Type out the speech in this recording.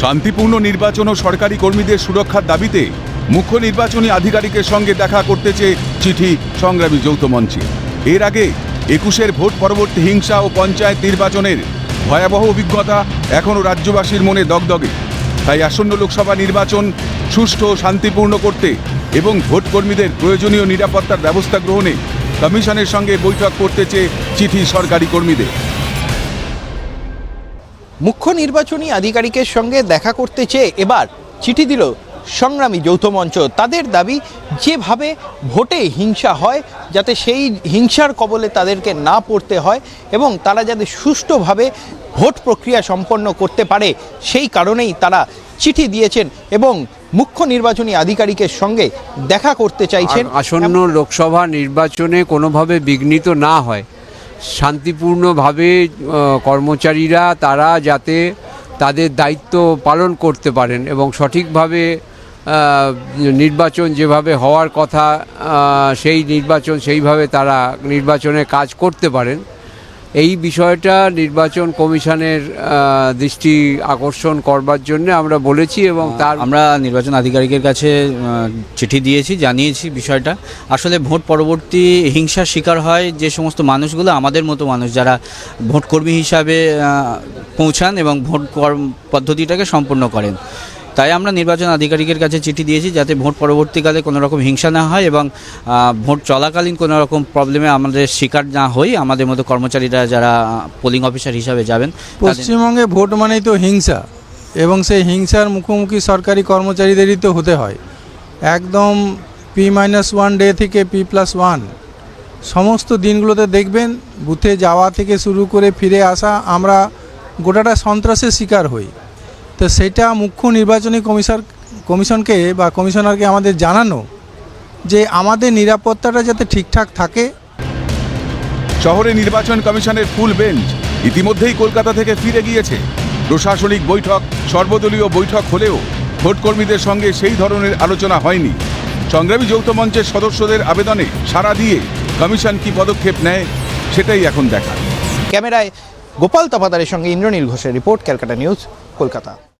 শান্তিপূর্ণ নির্বাচন ও সরকারি কর্মীদের সুরক্ষার দাবিতে মুখ্য নির্বাচনী আধিকারিকের সঙ্গে দেখা করতে চেয়ে চিঠি সংগ্রামী যৌথ মঞ্চে। এর আগে একুশের ভোট পরবর্তী হিংসা ও পঞ্চায়েত নির্বাচনের ভয়াবহ অভিজ্ঞতা এখনও রাজ্যবাসীর মনে দগদগে। তাই আসন্ন লোকসভা নির্বাচন সুষ্ঠু ও শান্তিপূর্ণ করতে এবং ভোট কর্মীদের প্রয়োজনীয় নিরাপত্তার ব্যবস্থা গ্রহণে কমিশনের সঙ্গে বৈঠক করতে চেয়ে চিঠি সরকারি কর্মীদের। মুখ্য নির্বাচনী আধিকারিকের সঙ্গে দেখা করতে চেয়ে এবার চিঠি দিল সংগ্রামী যৌথ মঞ্চ। তাদের দাবি, যেভাবে ভোটে হিংসা হয়, যাতে সেই হিংসার কবলে তাদেরকে না পড়তে হয় এবং তারা যাতে সুষ্ঠুভাবে ভোট প্রক্রিয়া সম্পন্ন করতে পারে, সেই কারণেই তারা চিঠি দিয়েছেন এবং মুখ্য নির্বাচনী আধিকারিকের সঙ্গে দেখা করতে চাইছেন। আসন্ন লোকসভা নির্বাচনে কোনোভাবে বিঘ্নিত না হয়। শান্তিপূর্ণভাবে কর্মচারীরা তারা যাতে তাদের দায়িত্ব পালন করতে পারেন এবং সঠিকভাবে নির্বাচন যেভাবে হওয়ার কথা সেই নির্বাচন সেইভাবে তারা নির্বাচনে কাজ করতে পারেন। এই বিষয়টা নির্বাচন কমিশনের দৃষ্টি আকর্ষণ করবার জন্য আমরা বলেছি এবং তার আমরা নির্বাচন আধিকারিকের কাছে চিঠি দিয়েছি জানিয়েছি বিষয়টা। আসলে ভোট পরবর্তী হিংসার শিকার হয় যে সমস্ত মানুষগুলো আমাদের মতো মানুষ যারা ভোটকর্মী হিসাবে পৌঁছান এবং ভোট পদ্ধতিটাকে সম্পূর্ণ করেন। তাই আমরা নির্বাচন আধিকারিকের কাছে চিঠি দিয়েছি যাতে ভোট পরবর্তীকালে কোনো রকম হিংসা না হয় এবং ভোট চলাকালীন কোনো রকম প্রবলেমে আমাদের শিকার না হই। আমাদের মতো কর্মচারীরা যারা পোলিং অফিসার হিসাবে যাবেন পশ্চিমবঙ্গে ভোট মানেই তো হিংসা এবং সেই হিংসার মুখোমুখি সরকারি কর্মচারীদেরই তো হতে হয়। একদম পি মাইনাস ওয়ান ডে থেকে পি প্লাস ওয়ান সমস্ত দিনগুলোতে দেখবেন, বুথে যাওয়া থেকে শুরু করে ফিরে আসা, আমরা গোটাটা সন্ত্রাসের শিকার হই। তো সেটা মুখ্য নির্বাচনী কমিশন কমিশনকে বা কমিশনারকে আমাদের জানানো যে আমাদের নিরাপত্তাটা যাতে ঠিকঠাক থাকে। শহরে নির্বাচন কমিশনের ফুল বেঞ্চ ইতিমধ্যেই কলকাতা থেকে ফিরে গিয়েছে। প্রশাসনিক বৈঠক সর্বদলীয় বৈঠক হলেও ভোটকর্মীদের সঙ্গে সেই ধরনের আলোচনা হয়নি। সংগ্রামী যৌথ মঞ্চের সদস্যদের আবেদনে সাড়া দিয়ে কমিশন কি পদক্ষেপ নেয় সেটাই এখন দেখা। ক্যামেরায় গোপাল তপাদারের সঙ্গে ইন্দ্রনীল ঘোষের রিপোর্ট ক্যালকাটা নিউজ। কলকাতা।